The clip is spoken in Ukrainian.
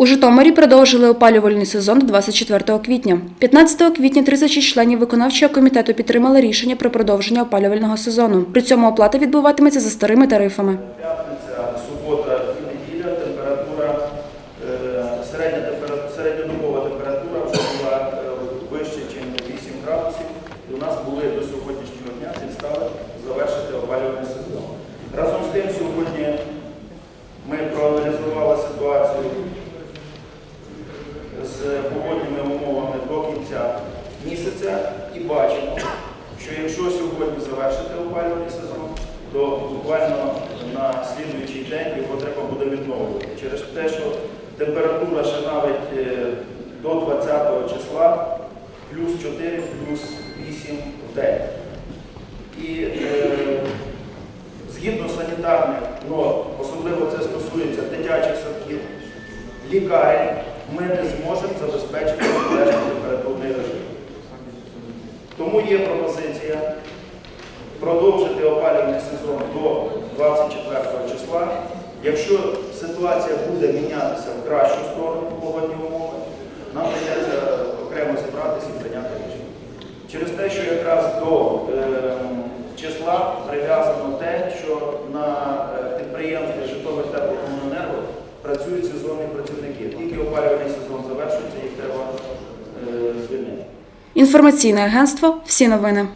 У Житомирі продовжили опалювальний сезон до 24 квітня. 15 квітня 36 членів виконавчого комітету підтримали рішення про продовження опалювального сезону. При цьому оплата відбуватиметься за старими тарифами. П'ятниця, субота неділя температура, е, середня температура, середньодобова була е, вище, ніж 8 градусів. І у нас були до сьогоднішнього дня підстави завершити опалювальний сезон. Разом з тим, сьогодні ми проаналізували ситуацію з погодніми умовами до кінця місяця і бачимо, що якщо сьогодні завершити опалювальний сезон, то буквально на слідуючий день його треба буде відновлювати. Через те, що температура ще навіть е, до 20 числа плюс 4, плюс 8 в день. І е, згідно санітарних норм, особливо це стосується дитячих садків, лікарень, ми не зможемо забезпечити Є пропозиція продовжити опалювальний сезон до 24 числа. Якщо ситуація буде мінятися в кращу сторону погодні умови, нам прийдеться окремо зібратися і прийняти рішення. Через те, що якраз до е, числа прив'язано те, що на е, підприємстві Житомир теплокомуненерго працюють сезонні працівники. Тільки опалювальний сезон завершується, їх треба. Інформаційне агентство Всі новини.